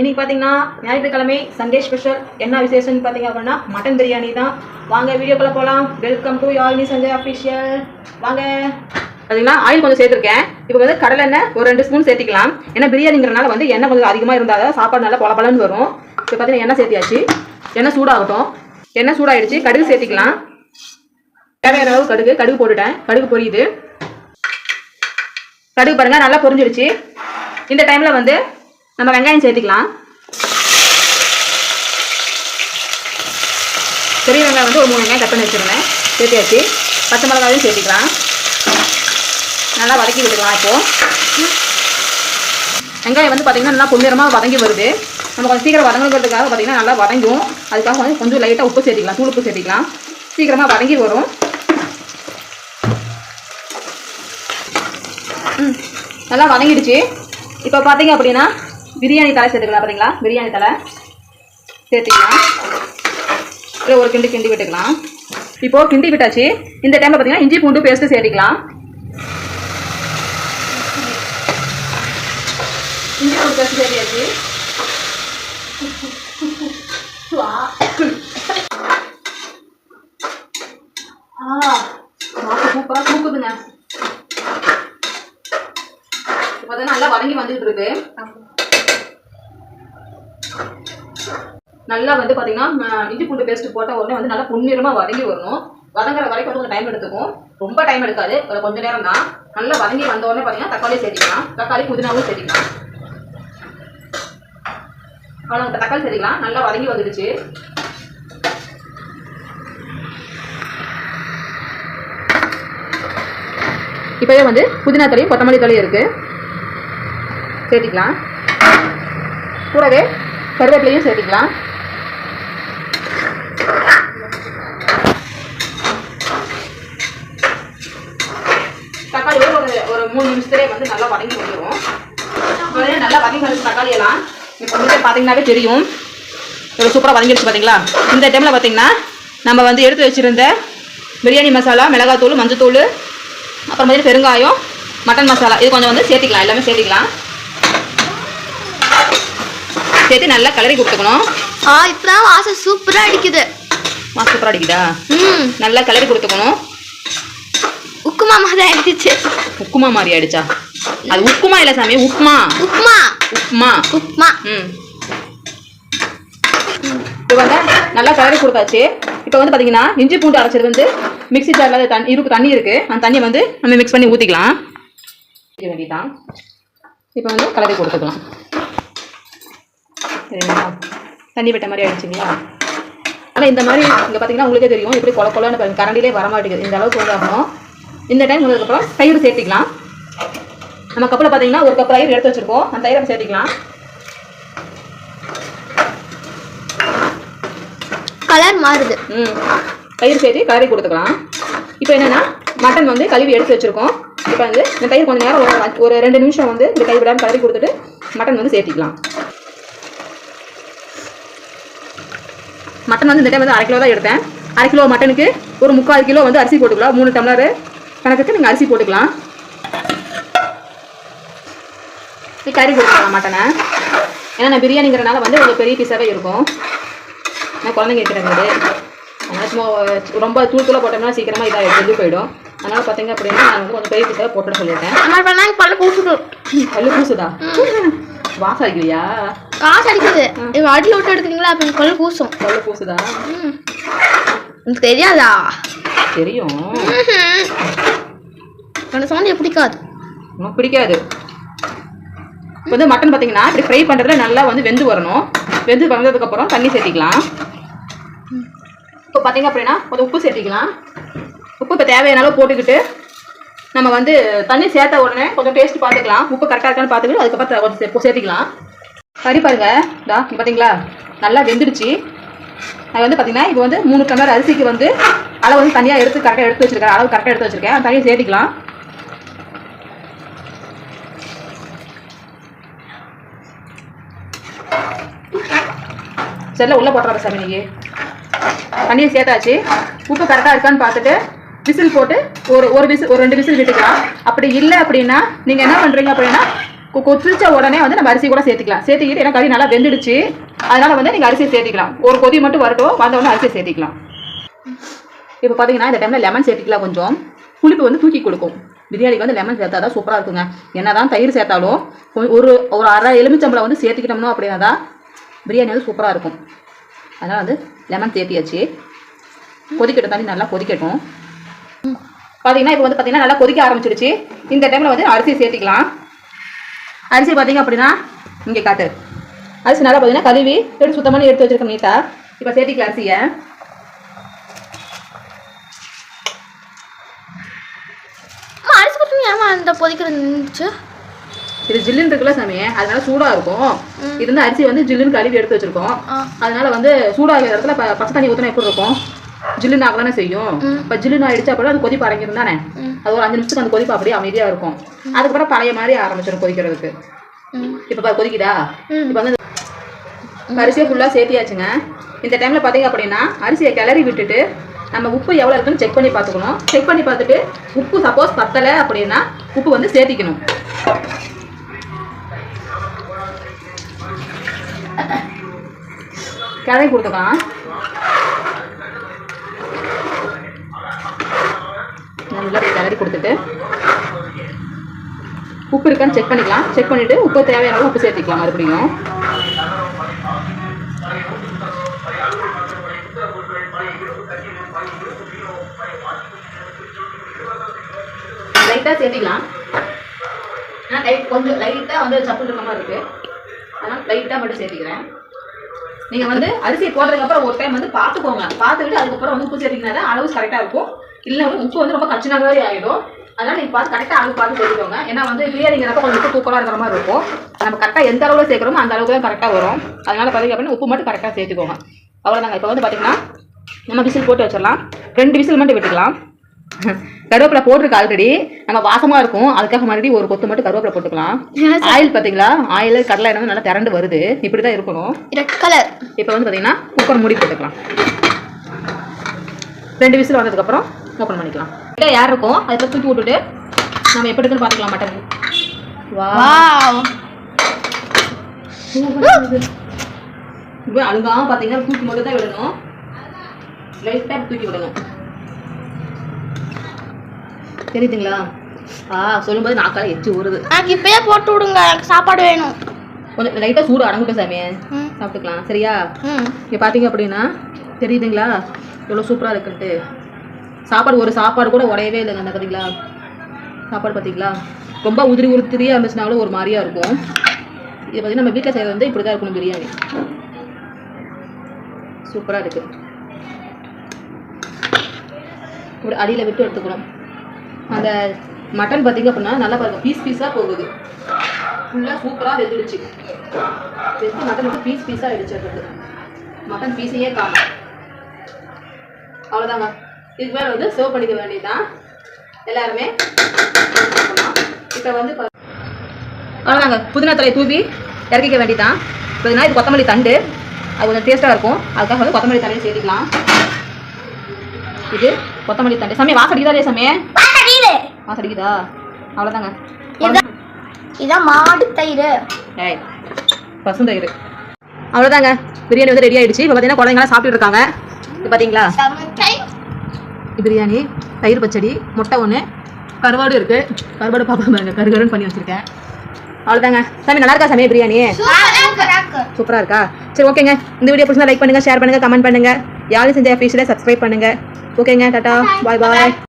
இன்னைக்கு பார்த்தீங்கன்னா ஞாயிற்றுக்கிழமை சண்டே ஸ்பெஷல் என்ன விசேஷம்னு பார்த்தீங்க அப்படின்னா மட்டன் பிரியாணி தான். வாங்க வீடியோக்குள்ளே போகலாம் welcome to Yazhini Sanjay official வாங்க. பார்த்தீங்கன்னா ஆயில் கொஞ்சம் சேர்த்துருக்கேன். இப்போ வந்து கடலை எண்ணெய் ஒரு ரெண்டு ஸ்பூன் சேர்த்திக்கலாம். ஏன்னா பிரியாணிங்கிறனால வந்து எண்ணெய் கொஞ்சம் அதிகமாக இருந்தால் தான் சாப்பாடு நல்லா பல பலன்னு வரும். இப்போ பார்த்தீங்கன்னா எண்ணெய் சேர்த்தியாச்சு. எண்ணெய் சூடாகட்டும். எண்ணெய் சூடாயிடுச்சு. கடுகு சேர்த்திக்கலாம். தேவையான அளவு கடுகு. கடுகு போட்டுட்டேன். கடுகு பொரியுது. கடுகு பாருங்கள் நல்லா பொரிஞ்சிடுச்சு. இந்த டைமில் வந்து நம்ம வெங்காயம் சேர்த்துக்கலாம். பெரிய வெங்காயம் வந்து ஒரு மூணு வெங்காயம் கட் பண்ணி வச்சுருந்தேன். சேர்த்தியாச்சு. பச்சை மிளகாயும் சேர்த்துக்கலாம். நல்லா வதக்கி விட்டுக்கலாம் இப்போது வெங்காயம் வந்து பார்த்திங்கன்னா நல்லா பொன்னிறமாக வதங்கி வருது. நம்ம கொஞ்சம் சீக்கிரம் வதங்குறதுக்காக பார்த்தீங்கன்னா நல்லா வதங்கும். அதுக்காக வந்து கொஞ்சம் லைட்டாக உப்பு சேர்த்திக்கலாம். தூள் உப்பு சேர்த்திக்கலாம். சீக்கிரமாக வதங்கி வரும். ம். நல்லா வதங்கிடுச்சு. இப்போ பார்த்தீங்க அப்படின்னா பிரியாணி தலை சேர்த்துக்கலாம் பார்த்தீங்களா பிரியாணி தலை சேர்த்துக்கலாம். இல்லை ஒரு கிண்டி கிண்டி விட்டுக்கலாம். இப்போது கிண்டி விட்டாச்சு. இந்த டைமில் பார்த்தீங்கன்னா இஞ்சி பூண்டு பேஸ்ட்டு சேர்த்துக்கலாம். இஞ்சி பூண்டு பேஸ்ட் சேர்த்தியாச்சு. ஆ சூப்பராக தூக்குதுங்க இப்போ நல்லா வதங்கி வந்துட்டு இருக்கு. நல்லா வந்து பார்த்தீங்கன்னா இஞ்சி பூண்டு பேஸ்ட் போட்ட உடனே வந்து நல்லா பொன்னிறமாக வதங்கி வரணும். வதங்குற வரைக்கும் வந்து கொஞ்சம் டைம் எடுத்துக்கும். ரொம்ப டைம் எடுக்காது. ஒரு கொஞ்ச நேரம் தான். நல்லா வதங்கி வந்த உடனே பார்த்தீங்கன்னா தக்காளி சேர்த்திக்கலாம். தக்காளி புதினாவும் சேர்த்திக்கலாம். அவ்வளோ இப்போ தக்காளி சேர்த்திக்கலாம். நல்லா வதங்கி வந்துடுச்சு. இப்போவே வந்து புதினா தலையும் கொத்தமல்லி தலையும் இருக்குது சேர்த்திக்கலாம். கூடவே கருவேப்பிலையும் சேர்த்திக்கலாம். தக்காளி ஒரு ஒரு- ஒரு மூணு நிமிஷத்துலேயே வந்து நல்லா வதங்கி வந்துடும் உடனே நல்லா வதங்கி வந்து தக்காளி எல்லாம் இப்போ வந்து பார்த்தீங்கன்னாவே தெரியும். ஒரு சூப்பராக வதங்கிடுச்சு பார்த்தீங்களா இந்த டைமில் பார்த்தீங்கன்னா நம்ம வந்து எடுத்து வச்சுருந்த பிரியாணி மசாலா மிளகாத்தூள் மஞ்சத்தூள் அப்புறம் வந்து பெருங்காயம் மட்டன் மசாலா இது கொஞ்சம் வந்து சேர்த்திக்கலாம். எல்லாமே சேர்த்திக்கலாம். சேர்த்து நல்லா கலரி கொடுத்துக்கணும். ஆ இப்பதான் வாசம் சூப்பரா அடிக்குது. மாசு சூப்பராக அடிக்குதா? ம். நல்லா கலரி கொடுத்துக்கணும். உப்புமா மாதிரி ஆயிடுச்சு. உப்புமா மாதிரி ஆயிடுச்சா? அது உப்புமா இல்லை சாமி உப்புமா. உப்புமா. உப்புமா. உப்புமா. ம். இப்போ வந்து நல்லா கலரி கொடுத்தாச்சு. இப்போ வந்து பார்த்தீங்கன்னா இஞ்சி பூண்டு அரைச்சது வந்து மிக்ஸி ஜாரில் தண்ணி இருக்கு தண்ணி இருக்குது அந்த தண்ணியை வந்து நம்ம மிக்ஸ் பண்ணி ஊற்றிக்கலாம் வேண்டியதான் இப்போ வந்து கலரி கொடுத்துக்கலாம். சரிங்களா தண்ணி விட்ட மாதிரி ஆயிடுச்சுங்களா ஆனால் இந்த மாதிரி இங்கே பார்த்தீங்கன்னா உங்களுக்கே தெரியும். எப்படி கொல கொலன்னு பாருங்க கரண்டிலே வர மாட்டேங்குது இந்த அளவுக்கு ஆகணும். இந்த டைம் வந்ததுக்கப்புறம் தயிர் சேர்த்திக்கலாம். நம்ம கப்பில் பார்த்தீங்கன்னா ஒரு கப் தயிர் எடுத்து வச்சுருக்கோம். அந்த தயிரை சேர்த்திக்கலாம். கலர் மாறுது. ம். தயிர் சேர்த்து கலரி கொடுத்துக்கலாம். இப்போ என்னென்னா மட்டன் வந்து கழுவி எடுத்து வச்சுருக்கோம். இப்போ வந்து இந்த தயிர் கொஞ்சம் நேரம் ஒரு ரெண்டு நிமிஷம் வந்து இந்த கை விடாமல் கலரி கொடுத்துட்டு மட்டன் வந்து சேர்த்திக்கலாம். மட்டன் வந்து இந்த டைம் வந்து அரை கிலோ தான் எடுத்தேன். அரை கிலோ மட்டனுக்கு ஒரு முக்கால் கிலோ வந்து அரிசி போட்டுக்கலாம். மூணு டம்ளர் கணக்குக்கு நீங்கள் அரிசி போட்டுக்கலாம். கறி கொடுத்துக்கலாம் மட்டனை. ஏன்னா நான் பிரியாணிங்கிறனால வந்து கொஞ்சம் பெரிய பீஸாகவே இருக்கும். நான் குழந்தைங்க இருக்கிற வீடு அதனால் சும்மா ரொம்ப தூள் தூளாக போட்டோம்னா சீக்கிரமாக இதாக வெந்து போயிடும். அதனால் பார்த்தீங்க அப்படின்னா நான் வந்து கொஞ்சம் பெரிய பீஸாக போட்டுட சொல்லிட்டேன். பல்லு பூசுதா. வாசம் அடிக்கலையா காசு அடிக்குது. இது அடியில் விட்டு எடுக்கிறீங்களா? அப்போ எனக்கு பல்ல கூசும். பல்லு பூசுதா ம். எனக்கு தெரியாதா? தெரியும். எனக்கு சவுண்ட் பிடிக்காது. உனக்கு பிடிக்காது. இப்போ வந்து மட்டன் பார்த்தீங்கன்னா இப்படி ஃப்ரை பண்ணுறதுல நல்லா வந்து வெந்து வரணும். வெந்து வந்ததுக்கப்புறம் தண்ணி சேர்த்திக்கலாம். இப்போ பார்த்தீங்க அப்படின்னா கொஞ்சம் உப்பு சேர்த்திக்கலாம். உப்பு இப்போ தேவையான அளவு போட்டுக்கிட்டு நம்ம வந்து தண்ணி சேர்த்த உடனே கொஞ்சம் டேஸ்ட் பார்த்துக்கலாம். உப்பு கரெக்டாக இருக்கான்னு பார்த்துக்கிட்டு அதுக்கப்புறம் கொஞ்சம் சேர்த்துக்கலாம். கறி பாருங்க. டா பார்த்தீங்களா நல்லா வெந்துடுச்சு. அது வந்து பார்த்தீங்கன்னா இப்போ வந்து மூணு டம்ளர் அரிசிக்கு வந்து அளவு வந்து தனியாக எடுத்து கரெக்டாக எடுத்து வச்சிருக்கேன். அளவு கரெக்டாக எடுத்து வச்சிருக்கேன். தனியாக சேர்த்துக்கலாம் சேர்த்திக்கலாம். செல்ல உள்ளே போட்டுறாரு சார் நீங்கள் தண்ணியை சேர்த்தாச்சு. உப்பு கரெக்டாக இருக்கான்னு பார்த்துட்டு விசில் போட்டு ஒரு ஒரு விசில் ஒரு ரெண்டு விசில் விட்டுக்கலாம். அப்படி இல்லை அப்படின்னா நீங்கள் என்ன பண்ணுறீங்க அப்படின்னா கொ- கொதிச்ச உடனே வந்து நம்ம அரிசி கூட சேர்த்துக்கலாம். சேர்த்துக்கிட்டு ஏன்னா கறி நல்லா வெந்துடுச்சு. அதனால் வந்து நீங்கள் அரிசியை சேர்த்திக்கலாம். ஒரு கொதி மட்டும் வரட்டும் வந்தவொடனே அரிசியை சேர்த்திக்கலாம். இப்போ பார்த்தீங்கன்னா இந்த டைமில் லெமன் சேர்த்துக்கலாம் கொஞ்சம். புளிப்பு வந்து தூக்கி கொடுக்கும். பிரியாணிக்கு வந்து லெமன் சேர்த்தா தான் சூப்பராக இருக்குங்க. என்னதான் தயிர் சேர்த்தாலும் ஒரு ஒரு அரை எலுமிச்சம்பளம் வந்து சேர்த்துக்கிட்டோம்னோ அப்படின்னா தான் பிரியாணி வந்து சூப்பராக இருக்கும். அதனால் வந்து லெமன் சேர்த்தியாச்சு. கொதிக்கட்டும் தண்ணி நல்லா கொதிக்கட்டும். பார்த்தீங்கன்னா இப்போ வந்து பார்த்தீங்கன்னா நல்லா கொதிக்க ஆரம்பிச்சிடுச்சு இந்த டைமில் வந்து அரிசி சேர்த்திக்கலாம். அரிசி பார்த்தீங்க அப்படின்னா இங்கே காட்டு. அரிசி நல்லா பார்த்தீங்கன்னா கழுவி எடுத்து சுத்தம் பண்ணி எடுத்து வச்சிருக்கோம் நீட்டா. இப்போ சேர்த்திக்கலாம் அரிசியை. அந்த நின்றுச்சு? இது ஜில்லுன்னு இருக்குல்ல சாமி அதனால சூடாக இருக்கும். இது வந்து அரிசி வந்து ஜில்லுன்னு கழுவி எடுத்து வச்சிருக்கோம். அதனால வந்து சூடாகிற இடத்துல பச்சை தண்ணி ஊற்றினா எப்படி இருக்கும்? ஜில்லுன்னு ஆகலானே செய்யும். இப்போ ஜில்லுன்னு ஆயிடுச்சு அப்படின்னா அது கொதிப்பு அடங்கிடும் தானே. அது ஒரு அஞ்சு நிமிஷத்துக்கு அந்த கொதிப்பு அப்படியே அமைதியாக இருக்கும். அதுக்கப்புறம் பழைய மாதிரி ஆரம்பிச்சிடும் கொதிக்கிறதுக்கு. இப்போ கொதிக்குதா. இப்போ வந்து அரிசியை ஃபுல்லாக சேர்த்தியாச்சுங்க. இந்த டைமில் பார்த்தீங்க அப்படின்னா அரிசியை கிளறி விட்டுட்டு நம்ம உப்பு எவ்வளோ இருக்குன்னு செக் பண்ணி பார்த்துக்கணும். செக் பண்ணி பார்த்துட்டு உப்பு சப்போஸ் பத்தலை அப்படின்னா உப்பு வந்து சேர்த்திக்கணும். கிளறி கொடுத்துக்கலாம். நல்லா கிளறி கொடுத்துட்டு உப்பு இருக்கான்னு செக் பண்ணிக்கலாம். செக் பண்ணிவிட்டு உப்பு தேவையான அளவு உப்பு சேர்த்திக்கலாம் மறுபடியும். லைட்டாக சேர்த்திக்கலாம். ஆனால் லைட் கொஞ்சம் லைட்டாக வந்து சப்பு இருக்க மாதிரி இருக்குது அதனால் லைட்டாக மட்டும் சேர்த்திக்கிறேன். நீங்கள் வந்து அரிசி போடுறதுக்கப்புறம் ஒரு டைம் வந்து பார்த்துக்கோங்க. பார்த்துக்கிட்டு அதுக்கப்புறம் வந்து பூச்சி சேர்த்திங்கன்னா தான் அளவு கரெக்டாக இருக்கும். இல்லை உப்பு வந்து ரொம்ப கச்சின மாதிரி ஆகிடும் அதனால் நீங்கள் பார்த்து கரெக்டாக அளவு பார்த்து சேர்த்துக்கோங்க ஏன்னா வந்து பிரியாணிங்கிறப்ப கொஞ்சம் உப்பு தூக்கலாக இருக்கிற மாதிரி இருக்கும். நம்ம கரெக்டாக எந்த அளவில் சேர்க்குறோமோ அந்த அளவுக்கு தான் கரெக்டாக வரும். அதனால் பார்த்தீங்க அப்படின்னா உப்பு மட்டும் கரெக்டாக சேர்த்துக்கோங்க. அவ்வளோதாங்க இப்போ வந்து பார்த்தீங்கன்னா நம்ம விசில் போட்டு வச்சிடலாம். ரெண்டு விசில் மட்டும் விட்டுக்கலாம். கருவேப்பிலை போட்டிருக்கு ஆல்ரெடி நம்ம வாசமாக இருக்கும். அதுக்காக மறுபடியும் ஒரு கொத்து மட்டும் கருவேப்பிலை போட்டுக்கலாம். ஆயில் பார்த்தீங்களா ஆயில் கடலை எண்ணெய் நல்லா திரண்டு வருது. இப்படி தான் இருக்கணும். ரெட் கலர் இப்போ வந்து பார்த்தீங்கன்னா குக்கர் மூடி போட்டுக்கலாம். ரெண்டு விசில் வந்ததுக்கப்புறம் ஓப்பன் பண்ணிக்கலாம். கிட்ட யார் இருக்கும் அதை தூக்கி விட்டுட்டு நம்ம எப்படி இருக்குன்னு பார்த்துக்கலாம் மட்டன். இப்போ அழுகாம பார்த்தீங்கன்னா தூக்கி மட்டும் தான் விடணும். லைட்டாக தூக்கி விடணும். தெரியுதுங்களா? ஆ சொல்லும்போது நாக்கால எச்சி ஊறுது. எனக்கு இப்பயே போட்டு விடுங்க எனக்கு சாப்பாடு வேணும். கொஞ்சம் லைட்டாக சூடு அடங்கட்டும் சாமி. சாப்பிட்டுக்கலாம். சரியா? இங்கே பார்த்தீங்க அப்படின்னா தெரியுதுங்களா? எவ்வளோ சூப்பராக இருக்குன்ட்டு. சாப்பாடு ஒரு சாப்பாடு கூட உடையவே இல்லைங்க அந்த கதைங்களா சாப்பாடு பார்த்தீங்களா ரொம்ப உதிரி உதிரியாக இருந்துச்சுனாலும் ஒரு மாதிரியாக இருக்கும். இது பார்த்தீங்கன்னா நம்ம வீட்டில் செய்கிறது வந்து இப்படி தான் இருக்கணும் பிரியாணி. சூப்பராக இருக்குது இப்படி அடியில் விட்டு எடுத்துக்கணும். அந்த மட்டன் பார்த்தீங்க அப்படின்னா நல்லா பாருங்க பீஸ் பீஸாக போகுது. ஃபுல்லாக சூப்பராக வெந்துடுச்சு. வெந்து மட்டன் வந்து பீஸ் பீஸாக அடிச்சிடுறது மட்டன் பீஸையே காணும். அவ்வளோதாங்க இதுக்கு மேலே வந்து சர்வ் பண்ணிக்க வேண்டியதுதான். எல்லாருமே இப்போ வந்து அவ்வளோதாங்க புதினா தலை தூவி இறக்கிக்க வேண்டியதான் புதினா இது கொத்தமல்லி தண்டு. அது கொஞ்சம் டேஸ்ட்டாக இருக்கும். அதுக்காக வந்து கொத்தமல்லி தண்டையும் சேர்த்துக்கலாம். இது கொத்தமல்லி தண்டு. சமயம் வாசடிக்குதா சமயம் வாசடிக்குதா அவ்வளோதாங்க இதான் மாடு தயிர். ஏய் பசுந்தயிர் அவ்வளோதாங்க பிரியாணி வந்து ரெடி ஆயிடுச்சு. இப்போ பார்த்தீங்கன்னா குழந்தைங்களாம் சாப்பிட்டு இருக்காங்க. இப்போ பார்த்தீங்களா பிரியாணி தயிர் பச்சடி முட்டை ஒன்று கருவாடு இருக்கு. கருவாடு பாப்பா பாருங்க கருகருன்னு பண்ணி வச்சிருக்கேன். அவ்வளோதாங்க சாமி நல்லா இருக்கா சாமி பிரியாணி? சூப்பராக இருக்கா? சரி ஓகேங்க. இந்த வீடியோ பிடிச்சா லைக் பண்ணுங்க ஷேர் பண்ணுங்க கமெண்ட் பண்ணுங்க. யாரும் செஞ்ச ஃபீஸில் சப்ஸ்கிரைப் பண்ணுங்க. ஓகேங்க டாட்டா பாய் பாய்